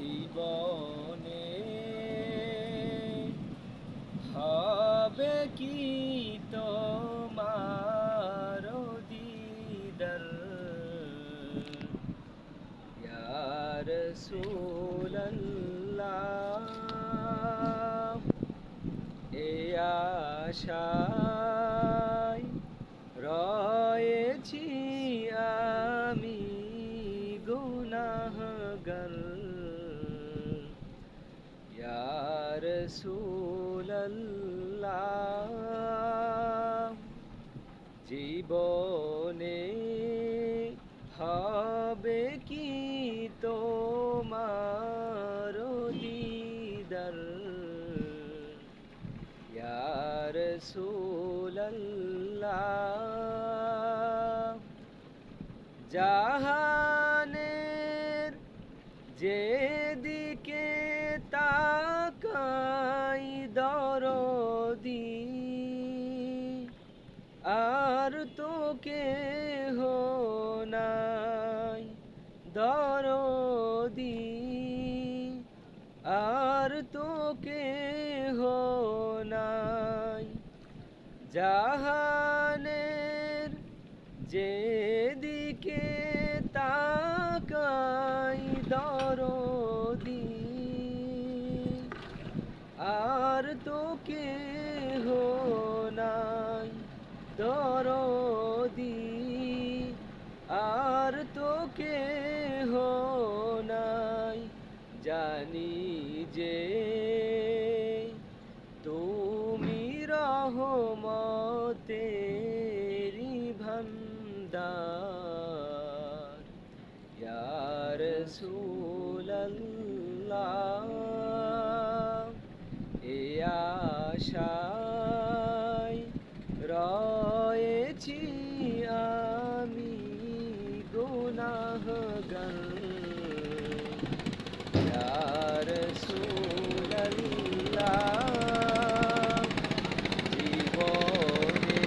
জীবনে হবে কি তোমার দিদার? ইয়ার সুল্লাহ এ আশায় রয়েছি আমি ইয়ার সুল্লাহ জীবনে হবে কি তোমার দিদার? ইয়ার সুল্লাহ জাহানের যেদিকে কেহ নাই দরদি? আর তো কেহ নাই জাহানের যেদিকে তাকাই দরদি। আর তো কেহ নাই দরদি আর তো কেহ নাই জানি যে তুমি রহমতেরি ভন্দার ইয়ার সুল্লাহ এ আশায় গুনাহগার ইয়ার সুল্লাহ জীবনে